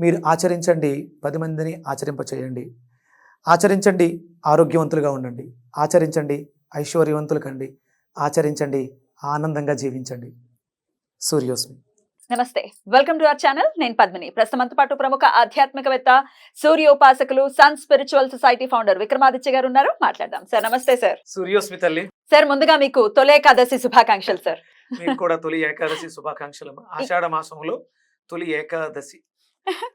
మీరు ఆచరించండి. పది మందిని ఆచరింపచేయండి. ఆచరించండి. ఆరోగ్యవంతులుగా ఉండండి. ఆచరించండి. ఐశ్వర్యవంతులు కండి ఆచరించండి. ఆనందంగా జీవించండి. సూర్యోస్మి. నమస్తే. Welcome to our channel. నేను పద్మిని. ప్రస్తుతంతో పాటు ప్రముఖ ఆధ్యాత్మికవేత్త సూర్యోపాసకులు sun spiritual society founder Vikramaditya garu ఉన్నారు. మాట్లాడదాం. సార్ నమస్తే సార్. సూర్యోస్మి తల్లి. సార్ ముందుగా మీకు తొలేకాదశి శుభాకాంక్షలు సార్. మీకు కూడా తొలి ఏకాదశి శుభాకాంక్షలు. ఆషాఢ మాసంలో తొలి ఏకాదశి.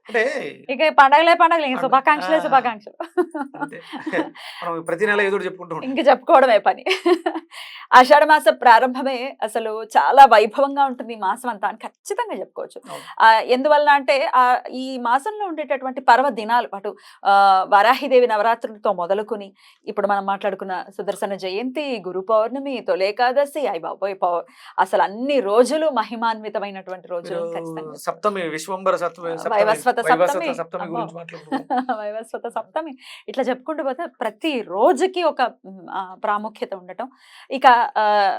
అంటే ఇక పండగలే పండగలు. శుభాకాంక్షలే. శుభాకాంక్షలు. ప్రతి నెల చెప్పుకుంటూ ఇంక చెప్పుకోవడమే పని. ఆషాఢ మాస ప్రారంభమే అసలు చాలా వైభవంగా ఉంటుంది ఈ మాసం అంతా అని ఖచ్చితంగా చెప్పుకోవచ్చు. ఎందువల్ల అంటే ఆ ఈ మాసంలో ఉండేటటువంటి పర్వ దినాలు అటు వరాహిదేవి నవరాత్రులతో మొదలుకొని ఇప్పుడు మనం మాట్లాడుకున్న సుదర్శన జయంతి గురు పౌర్ణమి తొలేకాదశి అయి బాబోయ్ పౌ అసలు అన్ని రోజులు మహిమాన్వితమైనటువంటి రోజులు ఖచ్చితంగా సప్తమి విశ్వంబర సప్తమి- వైవస్వత సప్తమి. వైవస్వత సప్తమి. ఇట్లా చెప్పుకుంటూ పోతే ప్రతి రోజుకి ఒక ప్రాముఖ్యత ఉండటం. ఇక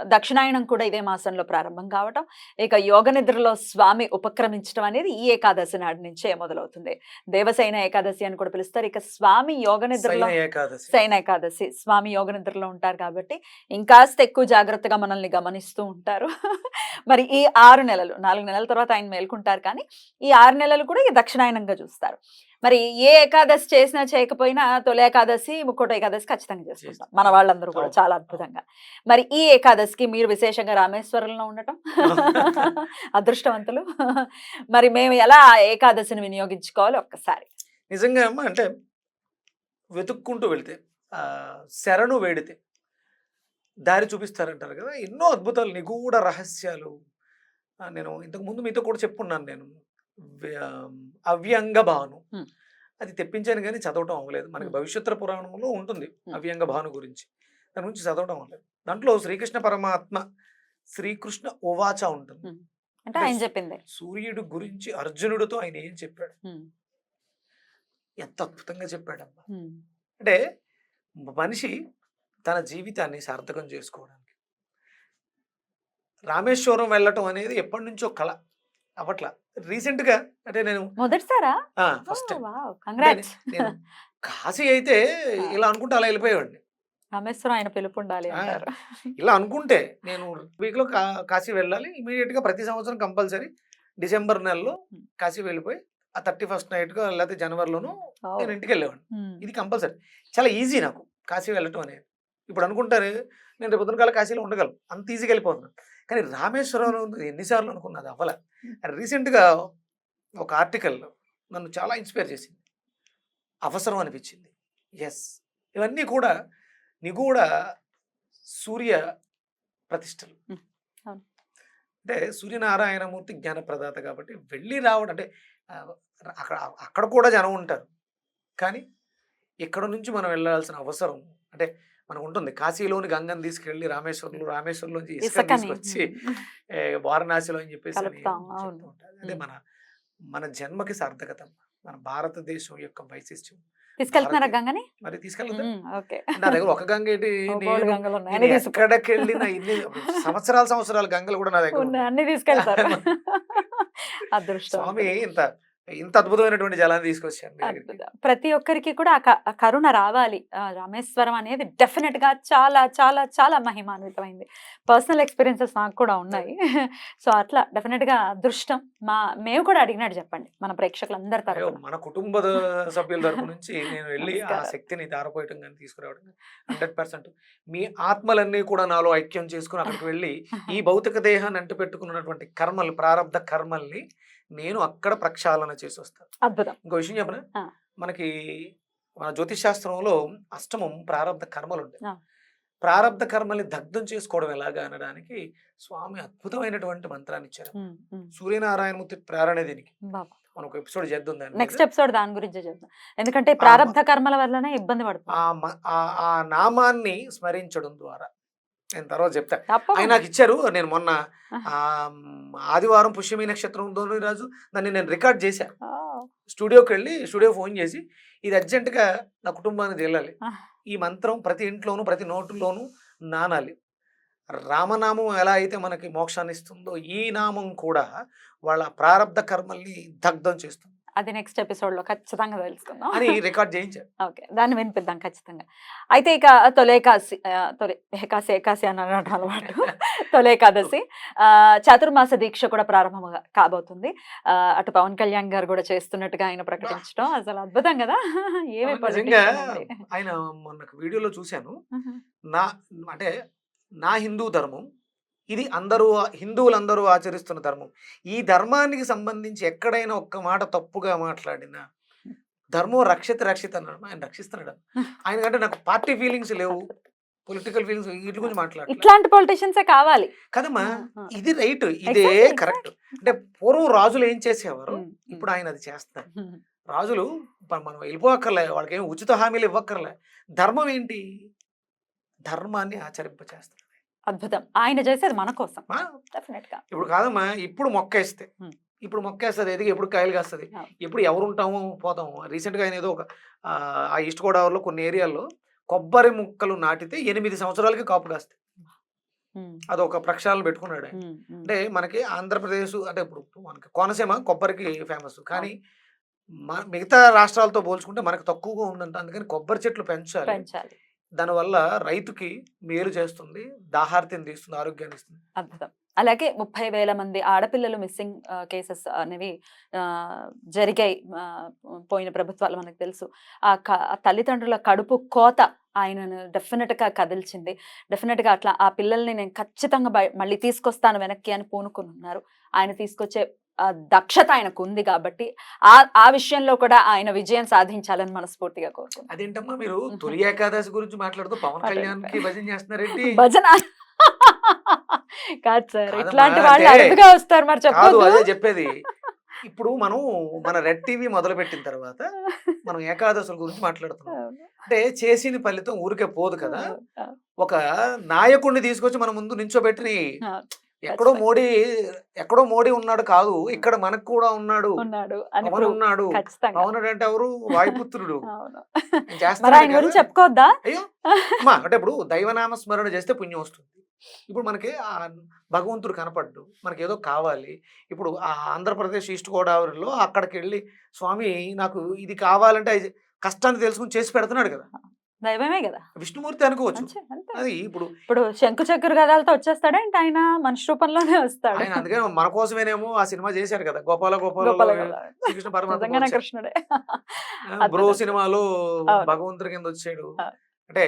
దక్షిణాయనం కూడా ఇదే మాసంలో ప్రారంభం కావటం. ఇక యోగ నిద్రలో స్వామి ఉపక్రమించడం అనేది ఈ ఏకాదశి నాటి నుంచే మొదలవుతుంది. దేవసైన ఏకాదశి అని కూడా పిలుస్తారు. ఇక స్వామి యోగ నిద్రలో సైన ఏకాదశి. స్వామి యోగ నిద్రలో ఉంటారు కాబట్టి ఇంకాస్త ఎక్కువ జాగ్రత్తగా మనల్ని గమనిస్తూ ఉంటారు. మరి ఈ ఆరు నెలలు నాలుగు నెలల తర్వాత ఆయన మేల్కుంటారు కానీ ఈ ఆరు నెలలు కూడా దక్షిణాయనంగా చూస్తారు. మరి ఏ ఏకాదశి చేసినా చేయకపోయినా తొలి ఏకాదశి ముక్కోటి ఏకాదశి ఖచ్చితంగా చేసుకుంటాం. మన వాళ్ళందరూ కూడా. చాలా అద్భుతంగా. మరి ఈ ఏకాదశికి మీరు విశేషంగా రామేశ్వరంలో ఉండటం అదృష్టవంతులు. మరి మేము ఎలా ఏకాదశిని వినియోగించుకోవాలి ఒక్కసారి? నిజంగా అమ్మ అంటే వెతుక్కుంటూ వెళితే శరణు వేడితే దారి చూపిస్తారంటారు కదా. ఎన్నో అద్భుతాలు నిగూఢ రహస్యాలు. నేను ఇంతకు ముందు మీతో కూడా చెప్పున్నాను నేను. అవ్యంగ భాను. అది తెప్పించాను కానీ చదవటం అవ్వలేదు. మనకి. భవిష్యత్తు పురాణంలో ఉంటుంది. అవ్యంగ భాను గురించి. దాని గురించి చదవటం అవ్వలేదు. దాంట్లో శ్రీకృష్ణ పరమాత్మ శ్రీకృష్ణ ఓవాచ ఉంటుంది. అంటే ఆయన చెప్పింది. సూర్యుడు గురించి అర్జునుడితో ఆయన ఏం చెప్పాడు? ఎంత అద్భుతంగా చెప్పాడమ్మా అంటే మనిషి తన జీవితాన్ని సార్థకం చేసుకోవడానికి. రామేశ్వరం వెళ్ళటం అనేది ఎప్పటి నుంచో కళ. అవట్ల రీసెంట్గా అంటే నేను మొదటిసారా? ఫస్ట్ నేను కాశీ అయితే ఇలా అనుకుంటే అలా వెళ్ళిపోయేవాడిని. రామేశ్వరం ఆయన పిలుపు ఉండాలి ఇలా అనుకుంటే నేను వీక్లో కాశీ వెళ్ళాలి. ఇమీడియట్గా ప్రతి సంవత్సరం కంపల్సరీ డిసెంబర్ నెలలో కాశీ వెళ్ళిపోయి ఆ థర్టీ ఫస్ట్ నైట్గా లేకపోతే జనవరిలోనూ నేను ఇంటికి వెళ్ళేవాడిని. ఇది కంపల్సరీ. చాలా ఈజీ నాకు కాశీ వెళ్ళటం అనేది. ఇప్పుడు అనుకుంటారు నేను రేపు పొద్దున కాల కాశీలో ఉండగలను. అంత ఈజీగా వెళ్ళిపోతున్నాను. కానీ రామేశ్వరంలో ఎన్నిసార్లు అనుకున్నది అవ్వల. రీసెంట్గా ఒక ఆర్టికల్ నన్ను చాలా ఇన్స్పైర్ చేసింది. అవసరం అనిపించింది. ఎస్ ఇవన్నీ కూడా నిగూఢ సూర్య ప్రతిష్టలు. అంటే సూర్యనారాయణమూర్తి జ్ఞానప్రదాత కాబట్టి వెళ్ళి రావడం అంటే అక్కడ అక్కడ కూడా జనం ఉంటారు. కానీ ఇక్కడ నుంచి మనం వెళ్ళాల్సిన అవసరం అంటే మనకు ఉంటుంది కాశీలోని గంగని తీసుకెళ్ళి రామేశ్వరంలో రామేశ్వరంలోంచి ఇసుక తీసుకొచ్చి వారణాసిలో అని చెప్పేసి. అదే. మన మన జన్మకి సార్థకత. మన భారతదేశం యొక్క వైశిష్ట్యం. తీసుకెళ్తున్నారా గంగని? మరి తీసుకెళ్తా. Um, okay. నా దగ్గర ఒక గంగ ఏంటి? ఎక్కడికి వెళ్ళిన ఇన్ని సంవత్సరాల సంవత్సరాల గంగలు కూడా నా దగ్గర. అన్ని తీసుకెళ్తారు. స్వామి ఇంత ఇంత అద్భుతమైనటువంటి జలాన్ని తీసుకొచ్చాను. ప్రతి ఒక్కరికి కూడా ఆ కరుణ రావాలి. రామేశ్వరం అనేది డెఫినెట్గా చాలా చాలా చాలా మహిమాన్వితమైంది. పర్సనల్ ఎక్స్పీరియన్సెస్ నాకు కూడా ఉన్నాయి. సో అట్లా డెఫినెట్గా అదృష్టం మా మేము కూడా అడిగినట్టు చెప్పండి మన ప్రేక్షకులందరి తరఫున మన కుటుంబ సభ్యుల తరపు నుంచి నేను వెళ్ళి ఆ. శక్తిని తారపోయటం కానీ తీసుకురావడం హండ్రెడ్ పర్సెంట్ మీ ఆత్మలన్నీ కూడా నాలో ఐక్యం చేసుకుని అక్కడికి వెళ్ళి ఈ భౌతిక దేహాన్ని అంటు పెట్టుకున్నటువంటి కర్మలు ప్రారంధ కర్మల్ని నేను అక్కడ ప్రక్షాళన చేసి వస్తాను అద్భుతం. ఇంకో విషయం చెప్పనా. మనకి మన జ్యోతిష్ శాస్త్రంలో అష్టమం ప్రారంభ కర్మలు ఉంటాయి ఆ. ప్రారంధ కర్మల్ని దగ్ధం చేసుకోవడం ఎలాగా అనడానికి స్వామి అద్భుతమైనటువంటి మంత్రాన్ని ఇచ్చారు. సూర్యనారాయణమూర్తి ప్రేరణ దీనికి? మనం ఒక ఎపిసోడ్ చేద్దాం దాని నెక్స్ట్. ఎపిసోడ్ దాని గురించే చెప్తాం ఎందుకంటే ప్రారంభ కర్మల వల్లనే ఇబ్బంది పడుతుంది ఆ నామాన్ని స్మరించడం ద్వారా. నేను తర్వాత చెప్తా. ఆయన. నాకు ఇచ్చారు. నేను మొన్న ఆదివారం పుష్యమి నక్షత్రం ధోని రాజు దాన్ని నేను రికార్డ్ చేశాను స్టూడియోకి వెళ్ళి స్టూడియో ఫోన్ చేసి ఇది అర్జెంటుగా నా కుటుంబానికి వెళ్ళాలి. ఈ మంత్రం ప్రతి ఇంట్లోనూ ప్రతి నోటులోనూ నానాలి. రామనామం ఎలా అయితే మనకి మోక్షాన్ని ఇస్తుందో ఈ నామం కూడా వాళ్ళ ప్రారంధ కర్మల్ని దగ్ధం చేస్తుంది. అది నెక్స్ట్ ఎపిసోడ్లో ఖచ్చితంగా తెలుసుకుందాం. అని రికార్డ్ చేయించారు. ఓకే దాన్ని వినిపిద్దాం ఖచ్చితంగా. అయితే ఇక తొలేకాసి ఆ, తొలి ఏకాసి ఏకాసి అని అనడం అలవాటు. తొలేకాదశి. ఆ, చాతుర్మాస దీక్ష కూడా ప్రారంభం కాబోతుంది. అటు పవన్ కళ్యాణ్ గారు కూడా చేస్తున్నట్టుగా ఆయన ప్రకటించడం అసలు అద్భుతం కదా. ఏమి. ఆయన మొన్న వీడియోలో చూశాను. నా అంటే నా హిందూ ధర్మం ఇది అందరూ హిందువులందరూ ఆచరిస్తున్న ధర్మం. ఈ ధర్మానికి సంబంధించి ఎక్కడైనా ఒక్క మాట తప్పుగా మాట్లాడినా ధర్మం రక్షిత రక్షిత అన్నాడు. ఆయన రక్షిస్తున్నాడు. ఆయన కంటే నాకు పార్టీ ఫీలింగ్స్ లేవు పొలిటికల్ ఫీలింగ్స్ వీటి గురించి మాట్లాడలేదు ఇట్లాంటి పొలిటీషియన్సే కావాలి. కదమ్మా. ఇది రైట్ ఇదే కరెక్ట్. అంటే పూర్వం రాజులు ఏం చేసేవారు. ఇప్పుడు ఆయన అది చేస్తారు. రాజులు మనం వెళ్ళిపోక్కర్లే వాళ్ళకి ఏం ఉచిత హామీలు ఇవ్వక్కర్లే. ధర్మం ఏంటి? ధర్మాన్ని ఆచరింపచేస్తారు. అద్భుతం. ఆయన చేసేది మన కోసం. ఆ, డెఫినెట్గా ఇప్పుడు కాదమ్మా ఇప్పుడు మొక్కేస్తే. Hmm. ఇప్పుడు మొక్కేస్తుంది ఎదిగి ఎప్పుడు కాయలు కాస్తుంది. ఎప్పుడు ఎవరు ఉంటామో పోతాము రీసెంట్గా ఆయన ఏదో ఒక ఆ, ఈస్ట్ గోదావరిలో కొన్ని ఏరియాల్లో కొబ్బరి ముక్కలు నాటితే ఎనిమిది సంవత్సరాలకి కాపు కాస్తాయి. అదొక ప్రక్షాళన పెట్టుకున్నాడు. అంటే మనకి ఆంధ్రప్రదేశ్ అంటే ఇప్పుడు మనకి కోనసీమ కొబ్బరికి ఫేమస్. కానీ మిగతా రాష్ట్రాలతో పోల్చుకుంటే మనకు తక్కువగా ఉందంట అందుకని కొబ్బరి చెట్లు పెంచాలి. పెంచాలి. దానివల్ల రైతుకి మేలు చేస్తుంది దాహార్తిని తీస్తుంది ఆరోగ్యాన్ని ఇస్తుంది. అద్భుతం. అలాగే ముప్పై వేల మంది ఆడపిల్లలు మిస్సింగ్ కేసెస్ అనేవి జరిగాయి పోయిన ప్రభుత్వాలు మనకు తెలుసు. ఆ క- తల్లిదండ్రుల కడుపు కోత ఆయనను డెఫినెట్గా కదిల్చింది. డెఫినెట్గా అట్లా ఆ పిల్లల్ని నేను ఖచ్చితంగా మళ్ళీ తీసుకొస్తాను వెనక్కి అని పూనుకుని ఉన్నారు. ఆయన తీసుకొచ్చే దక్షత ఆయనకు ఉంది కాబట్టి ఆ ఆ విషయంలో కూడా ఆయన విజయం సాధించాలని మనస్ఫూర్తిగా కోరుకుంటున్నాను. అదేంటమ్మా మీరు తొలి ఏకాదశి గురించి మాట్లాడుతూ పవన్. కళ్యాణ్కి భజన చేస్తున్నారేంటి? భజన? కాదు సార్ ఇట్లాంటి వాళ్ళు అరుదుగా వస్తారు మరి చెప్పదు అదే చెప్పేది. ఇప్పుడు మనం మన రెడ్ టీవీ మొదలు పెట్టిన తర్వాత మనం ఏకాదశుల గురించి మాట్లాడుతున్నాం. అంటే చేసిన ఫలితం ఊరికే పోదు కదా. ఒక నాయకుడిని తీసుకొచ్చి మన ముందు నించోబెట్టి ఎక్కడో. మోడీ ఎక్కడో మోడీ ఉన్నాడు కాదు ఇక్కడ మనకు కూడా ఉన్నాడు. ఉన్నాడు ఉన్నాడు. అంటే ఎవరు? వాయుపుత్రుడు. గురించి. చెప్పుకోవద్దా? అమ్మా అంటే ఇప్పుడు దైవనామ స్మరణ చేస్తే పుణ్యం వస్తుంది. ఇప్పుడు మనకి ఆ భగవంతుడు కనపడ్డు మనకి ఏదో కావాలి. ఇప్పుడు ఆ ఆంధ్రప్రదేశ్ ఈస్ట్ గోదావరిలో అక్కడికి వెళ్ళి స్వామి నాకు ఇది కావాలంటే కష్టాన్ని తెలుసుకుని చేసి పెడుతున్నాడు కదా. దైవమే కదా విష్ణుమూర్తి అనుకోవచ్చు. అది ఇప్పుడు ఇప్పుడు శంకు చక్కెర గదాలతో వచ్చేస్తాడా ఆయన మనిషి రూపంలోనే వస్తాడు ఆయన అందుకే మన కోసమేనేమో ఆ సినిమా చేశారు కదా గోపాల గోపాల. శ్రీకృష్ణ పరమాత్మ. కృష్ణుడే బ్రో. సినిమాలో. భగవంతుడి కింద వచ్చాడు. అంటే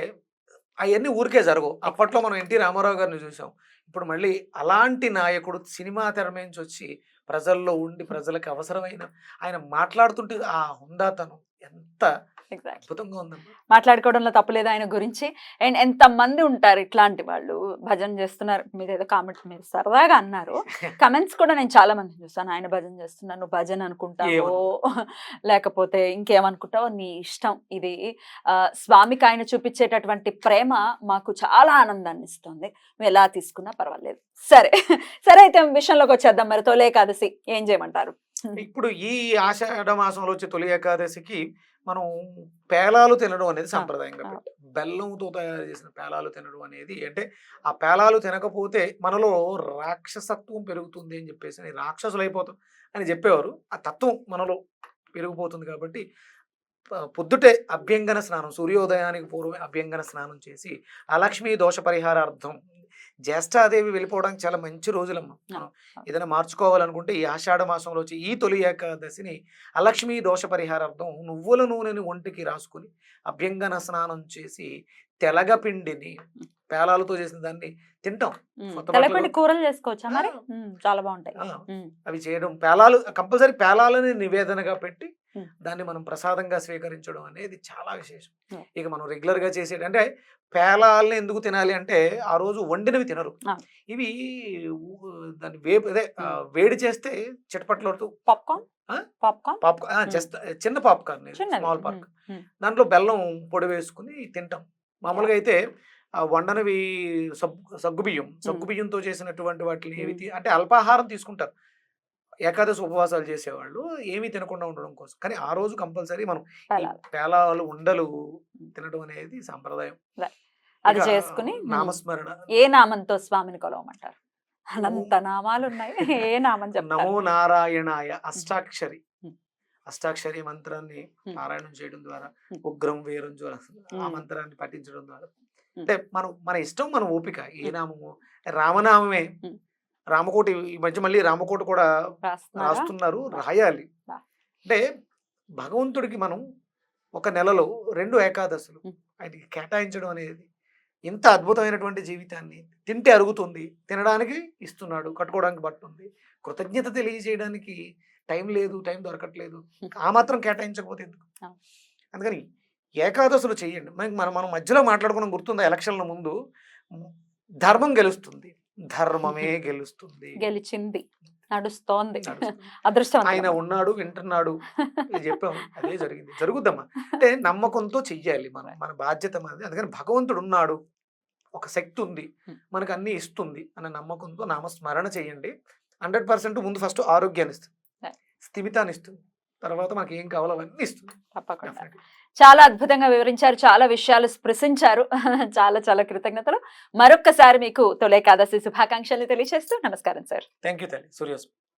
అవన్నీ ఊరికే జరగవు అప్పట్లో మనం ఎన్టీ రామారావు గారిని చూసాం ఇప్పుడు మళ్ళీ అలాంటి నాయకుడు సినిమా తెర నుంచి వచ్చి ప్రజల్లో ఉండి ప్రజలకు అవసరమైన ఆయన మాట్లాడుతుంటే ఆ హుందాతనం ఎంత అద్భుతంగా ఉందమ్మా. మాట్లాడుకోవడంలో తప్పులేదు ఆయన గురించి. అండ్ ఎంత మంది ఉంటారు ఇట్లాంటి వాళ్ళు? భజన చేస్తున్నారు. మీరు ఏదో కామెంట్ మీరు సరదాగా అన్నారు. కమెంట్స్ కూడా నేను చాలా మంది చూస్తాను ఆయన భజన చేస్తున్నాను నువ్వు భజన అనుకుంటావో? లేకపోతే ఇంకేమనుకుంటావో? నీ ఇష్టం. ఇది స్వామికి ఆయన చూపించేటటువంటి ప్రేమ మాకు చాలా ఆనందాన్ని ఇస్తుంది. నువ్వు ఎలా తీసుకున్నా పర్వాలేదు. సరే. సరే అయితే విషయంలోకి వచ్చేద్దాం. మరి తొలి ఏకాదశి ఏం చేయమంటారు? ఇప్పుడు ఈ ఆషాఢ మాసంలో వచ్చే తొలి ఏకాదశికి మనం పేలాలు తినడం అనేది సంప్రదాయంగా ఆ. పెట్టాం. బెల్లంతో తయారు చేసిన పేలాలు తినడం అనేది అంటే ఆ పేలాలు తినకపోతే మనలో రాక్షసత్వం పెరుగుతుంది అని చెప్పేసి రాక్షసులు అయిపోతాం అని చెప్పేవారు. ఆ తత్వం మనలో పెరిగిపోతుంది కాబట్టి పొద్దుటే అభ్యంగన స్నానం సూర్యోదయానికి పూర్వమే అభ్యంగన స్నానం చేసి అలక్ష్మీ దోష పరిహారార్థం జ్యేష్ఠాదేవి వెళ్ళిపోవడానికి చాలా మంచి రోజులమ్మ. ఏదైనా మార్చుకోవాలనుకుంటే ఈ ఆషాఢ మాసంలో వచ్చి ఈ తొలి ఏకాదశిని అలక్ష్మీ దోష పరిహారార్థం నువ్వుల నూనెని ఒంటికి రాసుకుని అభ్యంగన స్నానం చేసి తెలగపిండిని పేలాలతో చేసిన దాన్ని తింటాం. కూరలు చేసుకోవచ్చా మరి? చాలా బాగుంటాయి. అవి చేయడం. పేలాలు కంపల్సరీ పేలాలని నివేదనగా పెట్టి. దాన్ని మనం ప్రసాదంగా స్వీకరించడం అనేది చాలా విశేషం. ఇక మనం రెగ్యులర్గా చేసేది అంటే పేలాలని ఎందుకు తినాలి అంటే ఆ రోజు వండినవి తినరు. ఇవి దాన్ని వేపు అదే వేడి చేస్తే చిటపట్లాడుతూ పాప్కార్న్? పాప్కార్న్? పాప్ జస్ట్ చిన్న పాప్కార్న్ స్మాల్ ఉమ్. దాంట్లో బెల్లం పొడి వేసుకుని తింటాం. మామూలుగా అయితే వండనవి సగ్గు బియ్యం సగ్గు బియ్యంతో చేసినటువంటి వాటిని ఏవి అంటే అల్పాహారం తీసుకుంటారు. ఏకాదశి ఉపవాసాలు చేసేవాళ్ళు ఏమీ తినకుండా ఉండడం కోసం కానీ ఆ రోజు కంపల్సరీ మనం పెలాలు. ఉండలు తినడం అనేది సాంప్రదాయం అది చేసుకుని నామస్మరణ ఏ నామంతో స్వామిని కొలవమంటారు అనంత నామాలు ఉన్నాయి ఏ నామం చెప్తారు నమో నారాయణాయ అష్టాక్షరి. అష్టాక్షరి మంత్రాన్ని. పారాయణం చేయడం ద్వారా. ఉగ్రం వీరం జ్వర ఆ. మంత్రాన్ని పఠించడం ద్వారా. అంటే మనం మన ఇష్టం మన ఓపిక ఏ. నామము రామనామమే. రామకోటి ఈ మధ్య మళ్ళీ రామకోటి కూడా రాస్తున్నారా రాయాలి. అంటే భగవంతుడికి మనం ఒక నెలలో రెండు ఏకాదశులు. ఆయనకి కేటాయించడం అనేది ఇంత అద్భుతమైనటువంటి జీవితాన్ని తింటే అరుగుతుంది తినడానికి ఇస్తున్నాడు కట్టుకోవడానికి బట్ట ఉంది కృతజ్ఞత తెలియజేయడానికి టైం లేదు టైం దొరకట్లేదు. ఆ మాత్రం కేటాయించకపోతే ఎందుకు. అందుకని ఏకాదశులు చెయ్యండి మనకి మనం మనం మధ్యలో మాట్లాడుకున్న గుర్తుందా ఎలక్షన్ల ముందు ధర్మం గెలుస్తుంది ధర్మమే గెలుస్తుంది. గెలిచింది. నడుస్తోంది. అదృష్టం ఆయన ఉన్నాడు వింటున్నాడు. చెప్పాం అదే జరిగింది. జరుగుద్దమ్మా. అంటే నమ్మకంతో చెయ్యాలి మనం. మన బాధ్యత మనది అందుకని భగవంతుడు ఉన్నాడు. ఒక శక్తి ఉంది. మనకు అన్ని ఇస్తుంది అన్న నమ్మకంతో నామస్మరణ చేయండి. హండ్రెడ్ పర్సెంట్ ముందు ఫస్ట్ ఆరోగ్యాన్ని ఇస్తుంది. స్థిమితాన్ని ఇస్తుంది తర్వాత మనకి ఏం కావాలో అవన్నీ ఇస్తుంది. తప్పకుండా. చాలా అద్భుతంగా వివరించారు చాలా విషయాలు స్పృశించారు. చాలా చాలా కృతజ్ఞతలు. మరొక్కసారి మీకు తొలి ఏకాదశి శుభాకాంక్షలు తెలియజేస్తూ నమస్కారం సార్. థ్యాంక్ యూ తల్లి సూర్యోస్